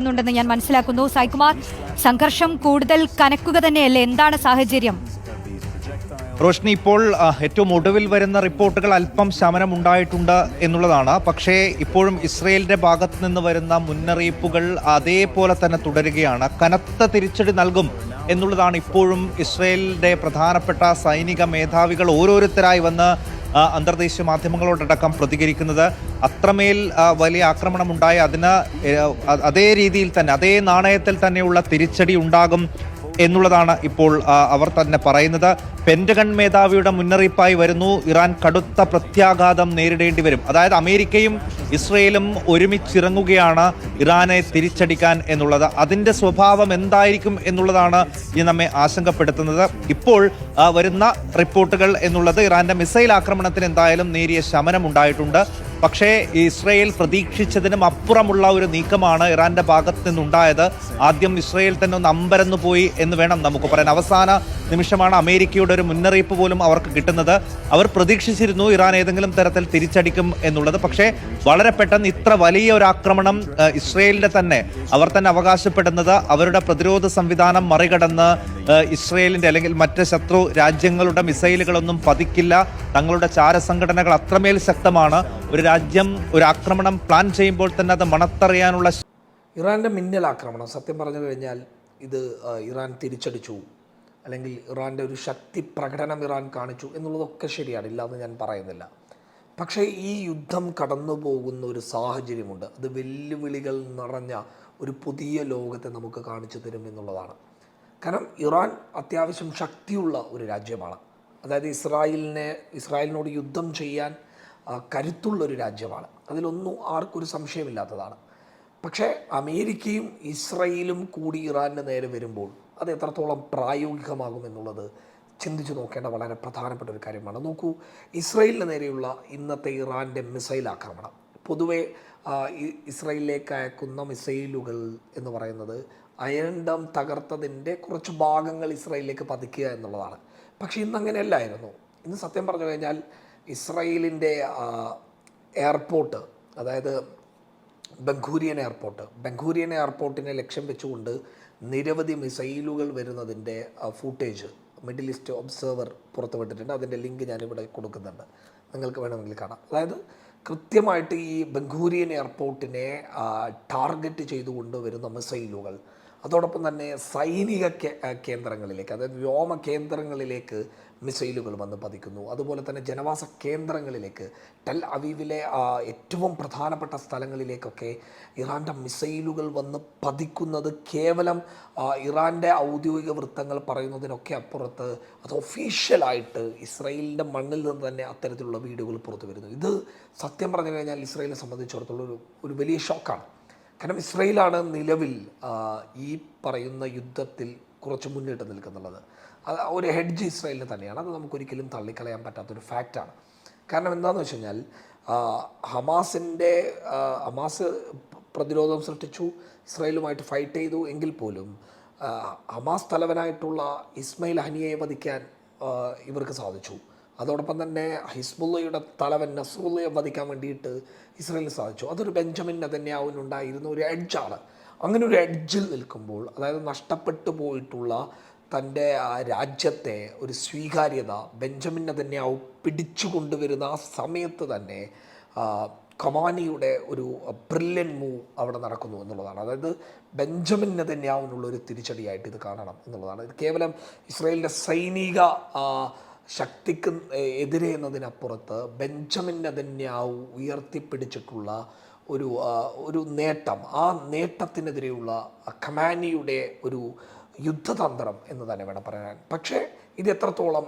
ുണ്ടെന്ന് ഞാൻ മനസ്സിലാക്കുന്നു. സായികുമാർ സംഘർഷം കൂടുതൽ കനക്കുക തന്നെയല്ലേ? എന്താണ് സാഹചര്യം? റോഷ്നി ഇപ്പോൾ ഏറ്റവും ഒടുവിൽ വരുന്ന റിപ്പോർട്ടുകൾ അല്പം ശമനം ഉണ്ടായിട്ടുണ്ട് എന്നുള്ളതാണ്. പക്ഷേ ഇപ്പോഴും ഇസ്രയേലിന്റെ ഭാഗത്ത് നിന്ന് വരുന്ന മുന്നറിയിപ്പുകൾ അതേപോലെ തന്നെ തുടരുകയാണ്. കനത്ത തിരിച്ചടി നൽകും എന്നുള്ളതാണ് ഇപ്പോഴും ഇസ്രയേലിന്റെ പ്രധാനപ്പെട്ട സൈനിക മേധാവികൾ ഓരോരുത്തരായി വന്ന് അന്തർദേശീയ മാധ്യമങ്ങളോടടക്കം പ്രതികരിക്കുന്നത്. അത്രമേൽ വലിയ വലിയ ആക്രമണമുണ്ടായി അതിന് അതേ രീതിയിൽ തന്നെ അതേ നാണയത്തിൽ തന്നെയുള്ള തിരിച്ചടി ഉണ്ടാകും എന്നുള്ളതാണ് ഇപ്പോൾ അവർ തന്നെ പറയുന്നത്. പെന്റഗൺ മേധാവിയുടെ മുന്നറിയിപ്പായി വരുന്നു. ഇറാൻ കടുത്ത പ്രത്യാഘാതം നേരിടേണ്ടി വരും. അതായത് അമേരിക്കയും ഇസ്രയേലും ഒരുമിച്ചിറങ്ങുകയാണ് ഇറാനെ തിരിച്ചടിക്കാൻ എന്നുള്ളത്. അതിന്റെ സ്വഭാവം എന്തായിരിക്കും എന്നുള്ളതാണ് ഈ നമ്മെ ആശങ്കപ്പെടുത്തുന്നത്. ഇപ്പോൾ വരുന്ന റിപ്പോർട്ടുകൾ എന്നുള്ളത് ഇറാന്റെ മിസൈൽ ആക്രമണത്തിന് എന്തായാലും നേരിയ ശമനം ഉണ്ടായിട്ടുണ്ട് പക്ഷേ ഇസ്രയേൽ പ്രതീക്ഷിച്ചതിനും അപ്പുറമുള്ള ഒരു നീക്കമാണ് ഇറാന്റെ ഭാഗത്ത് നിന്നുണ്ടായത്. ആദ്യം ഇസ്രയേൽ തന്നെ ഒന്ന് അമ്പരന്നു പോയി എന്ന് വേണം നമുക്ക് പറയാൻ. അവസാന നിമിഷമാണ് അമേരിക്കയുടെ ഒരു മുന്നറിയിപ്പ് പോലും അവർക്ക് കിട്ടുന്നത്. അവർ പ്രതീക്ഷിച്ചിരുന്നു ഇറാൻ ഏതെങ്കിലും തരത്തിൽ തിരിച്ചടിക്കും എന്നുള്ളത്. പക്ഷേ വളരെ പെട്ടെന്ന് ഇത്ര വലിയ ഒരു ആക്രമണം ഇസ്രയേലിന്റെ തന്നെ അവർ തന്നെ അവകാശപ്പെടുന്നത് അവരുടെ പ്രതിരോധ സംവിധാനം മറികടന്ന് ഇസ്രയേലിന്റെ അല്ലെങ്കിൽ മറ്റ് ശത്രു രാജ്യങ്ങളുടെ മിസൈലുകളൊന്നും പതിക്കില്ല. തങ്ങളുടെ ചാര സംഘടനകൾ അത്രമേൽ ശക്തമാണ്. ഒരു രാജ്യം ഒരു ആക്രമണം പ്ലാൻ ചെയ്യുമ്പോൾ തന്നെ അത് മണത്തറിയാനുള്ള ഇറാന്റെ മിന്നൽ ആക്രമണം സത്യം പറഞ്ഞു കഴിഞ്ഞാൽ ഇത് ഇറാൻ തിരിച്ചടിച്ചു. അല്ലെങ്കിൽ ഇറാന്റെ ഒരു ശക്തി പ്രകടനം ഇറാൻ കാണിച്ചു എന്നുള്ളതൊക്കെ ശരിയാണ് ഇല്ലാന്ന് ഞാൻ പറയുന്നില്ല. പക്ഷേ ഈ യുദ്ധം കടന്നു പോകുന്ന ഒരു സാഹചര്യമുണ്ട്. അത് വെല്ലുവിളികൾ നിറഞ്ഞ ഒരു പുതിയ ലോകത്തെ നമുക്ക് കാണിച്ചു തരും എന്നുള്ളതാണ്. കാരണം ഇറാൻ അത്യാവശ്യം ശക്തിയുള്ള ഒരു രാജ്യമാണ്. അതായത് ഇസ്രായേലിനെ ഇസ്രായേലിനോട് യുദ്ധം ചെയ്യാൻ ആ, കരുത്തുള്ള ഒരു രാജ്യമാണ്. അതിലൊന്നും ആർക്കൊരു സംശയമില്ലാത്തതാണ്. പക്ഷേ അമേരിക്കയും ഇസ്രയേലും കൂടി ഇറാന്റെ നേരെ വരുമ്പോൾ അത് എത്രത്തോളം പ്രായോഗികമാകും എന്നുള്ളത് ചിന്തിച്ചു നോക്കേണ്ട വളരെ പ്രധാനപ്പെട്ട ഒരു കാര്യമാണ്. നോക്കൂ ഇസ്രയേലിന് നേരെയുള്ള ഇന്നത്തെ ഇറാന്റെ മിസൈൽ ആക്രമണം. പൊതുവേ ഇസ്രയേലിലേക്ക് അയക്കുന്ന മിസൈലുകൾ എന്ന് പറയുന്നത് അയണ്ടം തകർത്തതിന്റെ കുറച്ച് ഭാഗങ്ങൾ ഇസ്രയേലിലേക്ക് പതിക്കുക എന്നുള്ളതാണ്. പക്ഷേ ഇന്ന് അങ്ങനെയല്ലായിരുന്നു. ഇന്ന് സത്യം പറഞ്ഞു കഴിഞ്ഞാൽ ഇസ്രയേലിന്റെ എയർപോർട്ട് അതായത് ബംഗൂരിയൻ എയർപോർട്ട്. ബംഗൂരിയൻ എയർപോർട്ടിനെ ലക്ഷ്യം വെച്ചുകൊണ്ട് നിരവധി മിസൈലുകൾ വരുന്നതിന്റെ ഫൂട്ടേജ് മിഡിൽ ഈസ്റ്റ് ഒബ്സർവർ പുറത്തുവിട്ടിട്ടുണ്ട് അതിന്റെ ലിങ്ക് ഞാനിവിടെ കൊടുക്കുന്നുണ്ട്. നിങ്ങൾക്ക് വേണമെങ്കിൽ കാണാം. അതായത് കൃത്യമായിട്ട് ഈ ബംഗൂരിയൻ എയർപോർട്ടിനെ ടാർഗറ്റ് ചെയ്തുകൊണ്ട് വരുന്ന മിസൈലുകൾ. അതോടൊപ്പം തന്നെ സൈനിക കേന്ദ്രങ്ങളിലേക്ക് അതായത് വ്യോമ കേന്ദ്രങ്ങളിലേക്ക് മിസൈലുകൾ വന്ന് പതിക്കുന്നു. അതുപോലെ തന്നെ ജനവാസ കേന്ദ്രങ്ങളിലേക്ക് ടെൽ അവീവിലെ ഏറ്റവും പ്രധാനപ്പെട്ട സ്ഥലങ്ങളിലേക്കൊക്കെ ഇറാന്റെ മിസൈലുകൾ വന്ന് പതിക്കുന്നത് കേവലം ഇറാന്റെ ഔദ്യോഗിക വൃത്തങ്ങൾ പറയുന്നതിനൊക്കെ അപ്പുറത്ത് അത് ഒഫീഷ്യലായിട്ട് ഇസ്രയേലിന്റെ മണ്ണിൽ നിന്ന് തന്നെ അത്തരത്തിലുള്ള വീഡിയോകൾ പുറത്തു വരുന്നു. ഇത് സത്യം പറഞ്ഞു കഴിഞ്ഞാൽ ഇസ്രയേലിനെ സംബന്ധിച്ചിടത്തോളം ഒരു ഒരു വലിയ ഷോക്കാണ് കാരണം ഇസ്രയേലാണ് നിലവിൽ ഈ പറയുന്ന യുദ്ധത്തിൽ കുറച്ച് മുന്നിട്ട് നിൽക്കുന്നുള്ളത്. അത് ഒരു ഹെഡ്ജ് ഇസ്രയേലിന് തന്നെയാണ്. അത് നമുക്കൊരിക്കലും തള്ളിക്കളയാൻ പറ്റാത്തൊരു ഫാക്റ്റാണ്. കാരണം എന്താണെന്ന് വെച്ച് കഴിഞ്ഞാൽ ഹമാസിന്റെ ഹമാസ് പ്രതിരോധം സൃഷ്ടിച്ചു ഇസ്രയേലുമായിട്ട് ഫൈറ്റ് ചെയ്തു എങ്കിൽ പോലും ഹമാസ് തലവനായിട്ടുള്ള ഇസ്മയിൽ ഹനിയെ വധിക്കാൻ ഇവർക്ക് സാധിച്ചു. അതോടൊപ്പം തന്നെ ഹിസ്ബുള്ളയുടെ തലവൻ നസ്രുള്ളയെ വധിക്കാൻ വേണ്ടിയിട്ട് ഇസ്രയേലിന് സാധിച്ചു. അതൊരു ബെഞ്ചമിൻ നെതന്യാവിനുണ്ടായിരുന്ന ഒരു എഡ്ജാണ് അങ്ങനെ ഒരു എഡ്ജിൽ നിൽക്കുമ്പോൾ അതായത് നഷ്ടപ്പെട്ടു പോയിട്ടുള്ള തന്റെ ആ രാജ്യത്തെ ഒരു സ്വീകാര്യത ബെഞ്ചമിൻ നെതന്യാവ് പിടിച്ചു കൊണ്ടുവരുന്ന ആ സമയത്ത് തന്നെ കമാനിയുടെ ഒരു ബ്രില്യൻ മൂവ് അവിടെ നടക്കുന്നു എന്നുള്ളതാണ്. അതായത് ബെഞ്ചമിൻ നെതന്യാവിനുള്ള ഒരു തിരിച്ചടിയായിട്ട് ഇത് കാണണം എന്നുള്ളതാണ്. ഇത് കേവലം ഇസ്രയേലിന്റെ സൈനിക ശക്തിക്ക് എതിരെ എന്നതിനപ്പുറത്ത് ബെഞ്ചമിൻ നെതന്യാവ് ഉയർത്തിപ്പിടിച്ചിട്ടുള്ള ഒരു ഒരു നേട്ടം ആ നേട്ടത്തിനെതിരെയുള്ള കമാനിയുടെ ഒരു യുദ്ധതന്ത്രം എന്ന് തന്നെ വേണം പറയാൻ. പക്ഷേ ഇത് എത്രത്തോളം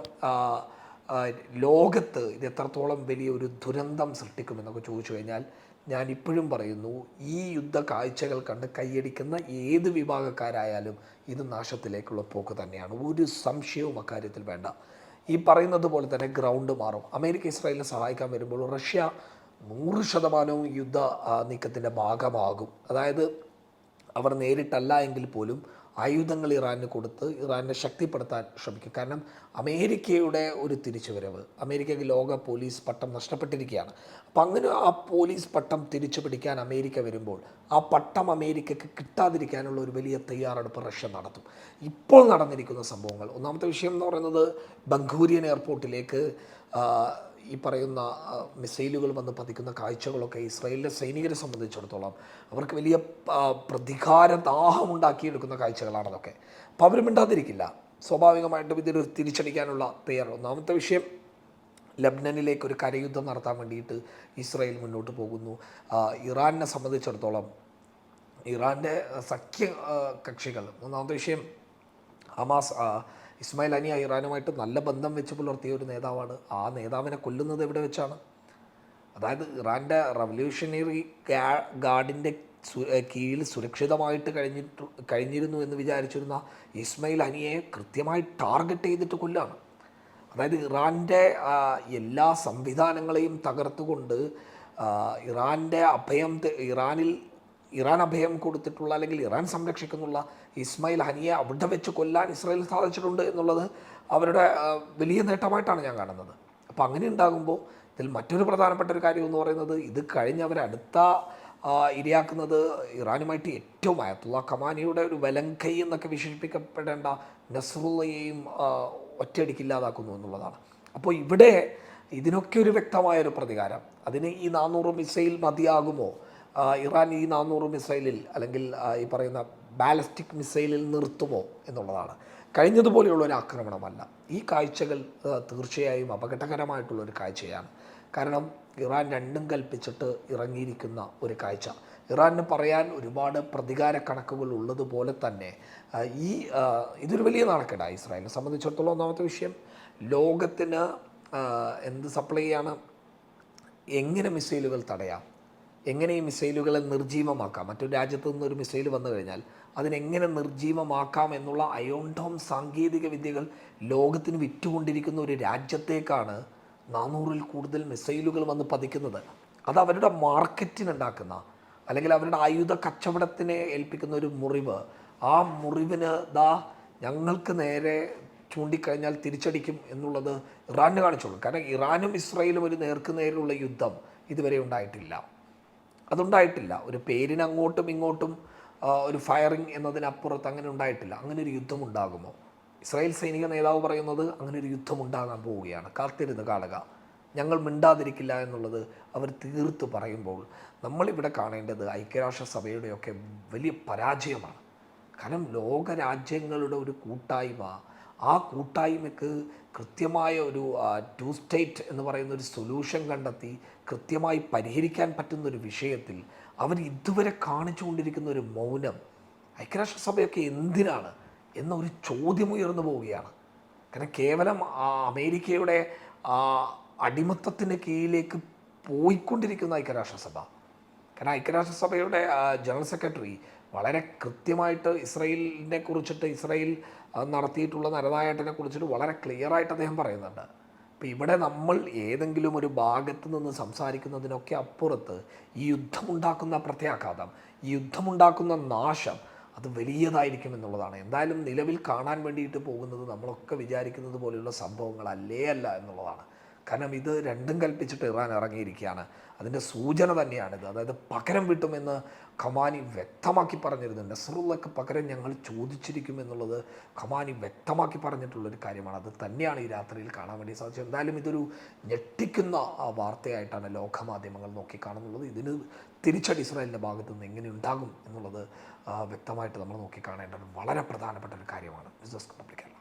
ലോകത്ത് ഇത് എത്രത്തോളം വലിയ ഒരു ദുരന്തം സൃഷ്ടിക്കുമെന്നൊക്കെ ചോദിച്ചു കഴിഞ്ഞാൽ ഞാൻ ഇപ്പോഴും പറയുന്നു ഈ യുദ്ധ കാഴ്ചകൾ കണ്ട് കൈയടിക്കുന്ന ഏത് വിഭാഗക്കാരായാലും ഇത് നാശത്തിലേക്കുള്ള പോക്ക് തന്നെയാണ്. ഒരു സംശയവും അക്കാര്യത്തിൽ വേണ്ട. ഈ പറയുന്നത് പോലെ തന്നെ ഗ്രൗണ്ട് മാറും. അമേരിക്ക ഇസ്രായേലിനെ സഹായിക്കാൻ വരുമ്പോൾ റഷ്യ നൂറ് ശതമാനവും യുദ്ധ നീക്കത്തിന്റെ ഭാഗമാകും. അതായത് അവർ നേരിട്ടല്ല എങ്കിൽ പോലും ആയുധങ്ങൾ ഇറാന് കൊടുത്ത് ഇറാനെ ശക്തിപ്പെടുത്താൻ ശ്രമിക്കും. കാരണം അമേരിക്കയുടെ ഒരു തിരിച്ചുവരവ് അമേരിക്കയ്ക്ക് ലോക പോലീസ് പട്ടം നഷ്ടപ്പെട്ടിരിക്കുകയാണ്. അപ്പം അങ്ങനെ ആ പോലീസ് പട്ടം തിരിച്ചു പിടിക്കാൻ അമേരിക്ക വരുമ്പോൾ ആ പട്ടം അമേരിക്കയ്ക്ക് കിട്ടാതിരിക്കാനുള്ള ഒരു വലിയ തയ്യാറെടുപ്പ് റഷ്യ നടത്തും. ഇപ്പോൾ നടന്നിരിക്കുന്ന സംഭവങ്ങൾ. ഒന്നാമത്തെ വിഷയം എന്ന് പറയുന്നത് ബംഗൂരിയൻ എയർപോർട്ടിലേക്ക് ഈ പറയുന്ന മിസൈലുകൾ വന്ന് പതിക്കുന്ന കാഴ്ചകളൊക്കെ ഇസ്രായേലിലെ സൈനികരെ സംബന്ധിച്ചിടത്തോളം അവർക്ക് വലിയ പ്രതികാര ദാഹം ഉണ്ടാക്കിയെടുക്കുന്ന കാഴ്ചകളാണ് അതൊക്കെ അപ്പോൾ അവർ മിണ്ടാതിരിക്കില്ല. സ്വാഭാവികമായിട്ടും ഇതിന് തിരിച്ചടിക്കാനുള്ള തയ്യാർ ഒന്നാമത്തെ വിഷയം ലബ്നനിലേക്ക് ഒരു കരയുദ്ധം നടത്താൻ വേണ്ടിയിട്ട് ഇസ്രായേൽ മുന്നോട്ട് പോകുന്നു. ഇറാനെ സംബന്ധിച്ചിടത്തോളം ഇറാന്റെ സഖ്യ കക്ഷികൾ. ഒന്നാമത്തെ വിഷയം ഹമാസ് ഇസ്മായിൽ അനിയ ഇറാനുമായിട്ട് നല്ല ബന്ധം വെച്ച് പുലർത്തിയ ഒരു നേതാവാണ്. ആ നേതാവിനെ കൊല്ലുന്നത് എവിടെ വെച്ചാണ്? അതായത് ഇറാന്റെ റവല്യൂഷണറി ഗാർഡിന്റെ കീഴിൽ സുരക്ഷിതമായിട്ട് കഴിഞ്ഞിട്ട് കഴിഞ്ഞിരുന്നു എന്ന് വിചാരിച്ചിരുന്ന ഇസ്മയിൽ അനിയെ കൃത്യമായി ടാർഗറ്റ് ചെയ്തിട്ട് കൊല്ലാണ്. അതായത് ഇറാന്റെ എല്ലാ സംവിധാനങ്ങളെയും തകർത്തുകൊണ്ട് ഇറാന്റെ അഭയം ഇറാനിൽ ഇറാൻ അഭയം കൊടുത്തിട്ടുള്ള അല്ലെങ്കിൽ ഇറാൻ സംരക്ഷിക്കുന്നുള്ള ഇസ്മായിൽ ഹനിയെ അവിടെ വെച്ച് കൊല്ലാൻ ഇസ്രായേൽ സാധിച്ചിട്ടുണ്ട് എന്നുള്ളത് അവരുടെ വലിയ നേട്ടമായിട്ടാണ് ഞാൻ കാണുന്നത്. അപ്പോൾ അങ്ങനെ ഉണ്ടാകുമ്പോൾ ഇതിൽ മറ്റൊരു പ്രധാനപ്പെട്ട ഒരു കാര്യം എന്ന് പറയുന്നത് ഇത് കഴിഞ്ഞ് അവരടുത്ത ഇരയാക്കുന്നത് ഇറാനുമായിട്ട് ഏറ്റവും അയത്തുള്ള കമാനിയുടെ ഒരു വലങ്കൈ എന്നൊക്കെ വിശേഷിപ്പിക്കപ്പെടേണ്ട നസ്രുള്ളയെയും ആ, ഒറ്റയടിക്ക് ഇല്ലാതാക്കുന്നു എന്നുള്ളതാണ്. അപ്പോൾ ഇവിടെ ഇതിനൊക്കെ ഒരു വ്യക്തമായൊരു പ്രതികാരം. അതിന് ഈ നാനൂറ് മിസൈൽ മതിയാകുമോ? ഇറാൻ ഈ നാനൂറ് മിസൈലിൽ അല്ലെങ്കിൽ ഈ പറയുന്ന ബാലിസ്റ്റിക് മിസൈലിൽ നിർത്തുമോ എന്നുള്ളതാണ്. കഴിഞ്ഞതുപോലെയുള്ള ഒരു ആക്രമണമല്ല. ഈ കാഴ്ചകൾ തീർച്ചയായും അപകടകരമായിട്ടുള്ള ഒരു കാഴ്ചയാണ്. കാരണം ഇറാൻ രണ്ടും കൽപ്പിച്ചിട്ട് ഇറങ്ങിയിരിക്കുന്ന ഒരു കാഴ്ച. ഇറാന് പറയാൻ ഒരുപാട് പ്രതികാര കണക്കുകൾ ഉള്ളതുപോലെ തന്നെ ഈ ഇതൊരു വലിയ നാണക്കേടാണ് ഇസ്രായേലിനെ സംബന്ധിച്ചിടത്തോളം ഒന്നാമത്തെ വിഷയം. ലോകത്തിന് എന്ത് സപ്ലൈ ചെയ്യാണ് എങ്ങനെ മിസൈലുകൾ തടയാം? എങ്ങനെ ഈ മിസൈലുകളെ നിർജീവമാക്കാം മറ്റൊരു രാജ്യത്ത് നിന്നൊരു മിസൈൽ വന്നു കഴിഞ്ഞാൽ അതിനെങ്ങനെ നിർജീവമാക്കാം എന്നുള്ള അയോണ്ടോം സാങ്കേതിക വിദ്യകൾ ലോകത്തിന് വിറ്റുകൊണ്ടിരിക്കുന്ന ഒരു രാജ്യത്തേക്കാണ് നാനൂറിൽ കൂടുതൽ മിസൈലുകൾ വന്ന് പതിക്കുന്നത്. അത് അവരുടെ മാർക്കറ്റിനുണ്ടാക്കുന്ന അല്ലെങ്കിൽ അവരുടെ ആയുധ കച്ചവടത്തിനെ ഏൽപ്പിക്കുന്ന ഒരു മുറിവ്. ആ മുറിവിന് ദാ ഞങ്ങൾക്ക് നേരെ ചൂണ്ടിക്കഴിഞ്ഞാൽ തിരിച്ചടിക്കും എന്നുള്ളത് ഇറാന് കാണിച്ചോളൂ കാരണം ഇറാനും ഇസ്രായേലും ഒരു നേർക്കുനേരുള്ള യുദ്ധം ഇതുവരെ ഉണ്ടായിട്ടില്ല. അതുണ്ടായിട്ടില്ല. ഒരു പേരിന് അങ്ങോട്ടും ഇങ്ങോട്ടും ഒരു ഫയറിങ് എന്നതിനപ്പുറത്ത് അങ്ങനെ ഉണ്ടായിട്ടില്ല. അങ്ങനെ ഒരു യുദ്ധം ഉണ്ടാകുമോ? ഇസ്രായേൽ സൈനിക നേതാവ് പറയുന്നത് അങ്ങനെ ഒരു യുദ്ധം ഉണ്ടാകാൻ പോവുകയാണ്. കാത്തിരുന്ന് കാണുക. ഞങ്ങൾ മിണ്ടാതിരിക്കില്ല എന്നുള്ളത് അവർ തീർത്ത് പറയുമ്പോൾ നമ്മളിവിടെ കാണേണ്ടത് ഐക്യരാഷ്ട്രസഭയുടെയൊക്കെ വലിയ പരാജയമാണ്. കാരണം ലോകരാജ്യങ്ങളുടെ ഒരു കൂട്ടായ്മ ആ കൂട്ടായ്മയ്ക്ക് കൃത്യമായ ഒരു ടു സ്റ്റേറ്റ് എന്ന് പറയുന്ന ഒരു സൊല്യൂഷൻ കണ്ടെത്തി കൃത്യമായി പരിഹരിക്കാൻ പറ്റുന്ന ഒരു വിഷയത്തിൽ അവർ ഇതുവരെ കാണിച്ചുകൊണ്ടിരിക്കുന്ന ഒരു മൗനം ഐക്യരാഷ്ട്രസഭയൊക്കെ എന്തിനാണ് എന്ന ഒരു ചോദ്യം ഉയർന്നു പോവുകയാണ്. കാരണം കേവലം അമേരിക്കയുടെ അടിമത്തത്തിന്റെ കീഴിലേക്ക് പോയിക്കൊണ്ടിരിക്കുന്ന ഐക്യരാഷ്ട്രസഭ. കാരണം ഐക്യരാഷ്ട്രസഭയുടെ ജനറൽ സെക്രട്ടറി വളരെ കൃത്യമായിട്ട് ഇസ്രയേലിനെ കുറിച്ചിട്ട് ഇസ്രയേൽ ആ, നടത്തിയിട്ടുള്ള നരനായട്ടിനെ കുറിച്ചിട്ട് വളരെ ക്ലിയർ ആയിട്ട് അദ്ദേഹം പറയുന്നുണ്ട്. അപ്പോൾ ഇവിടെ നമ്മൾ ഏതെങ്കിലും ഒരു ഭാഗത്ത് നിന്ന് സംസാരിക്കുന്നതിനൊക്കെ അപ്പുറത്ത് ഈ യുദ്ധമുണ്ടാക്കുന്ന പ്രത്യാഘാതം ഈ യുദ്ധമുണ്ടാക്കുന്ന നാശം അത് വലിയതായിരിക്കും എന്നുള്ളതാണ്. എന്തായാലും നിലവിൽ കാണാൻ വേണ്ടിയിട്ട് പോകുന്നത് നമ്മളൊക്കെ വിചാരിക്കുന്നത് പോലെയുള്ള സംഭവങ്ങളല്ലേ അല്ല എന്നുള്ളതാണ്. കാരണം ഇത് രണ്ടും കൽപ്പിച്ചിട്ട് ഇറാൻ ഇറങ്ങിയിരിക്കുകയാണ്. അതിന്റെ സൂചന തന്നെയാണിത്. അതായത് പകരം വിട്ടുമെന്ന് ഖമാനി വ്യക്തമാക്കി പറഞ്ഞിരുന്നു. നസറുള്ളക്ക് പകരം ഞങ്ങൾ ചോദിച്ചിരിക്കും എന്നുള്ളത് ഖമാനി വ്യക്തമാക്കി പറഞ്ഞിട്ടുള്ളൊരു കാര്യമാണ്. അത് തന്നെയാണ് ഈ രാത്രിയിൽ കാണാൻ വേണ്ടി സാധിച്ചത്. എന്തായാലും ഇതൊരു ഞെട്ടിക്കുന്ന ആ, വാർത്തയായിട്ടാണ് ലോകമാധ്യമങ്ങൾ നോക്കിക്കാണുന്നുള്ളത് ഇതിന് തിരിച്ചടി ഇസ്രായേലിന്റെ ഭാഗത്തു നിന്ന് എങ്ങനെ ഉണ്ടാകും എന്നുള്ളത് വ്യക്തമായിട്ട് നമ്മൾ നോക്കിക്കാണേണ്ടത് വളരെ പ്രധാനപ്പെട്ട ഒരു കാര്യമാണ്. Business public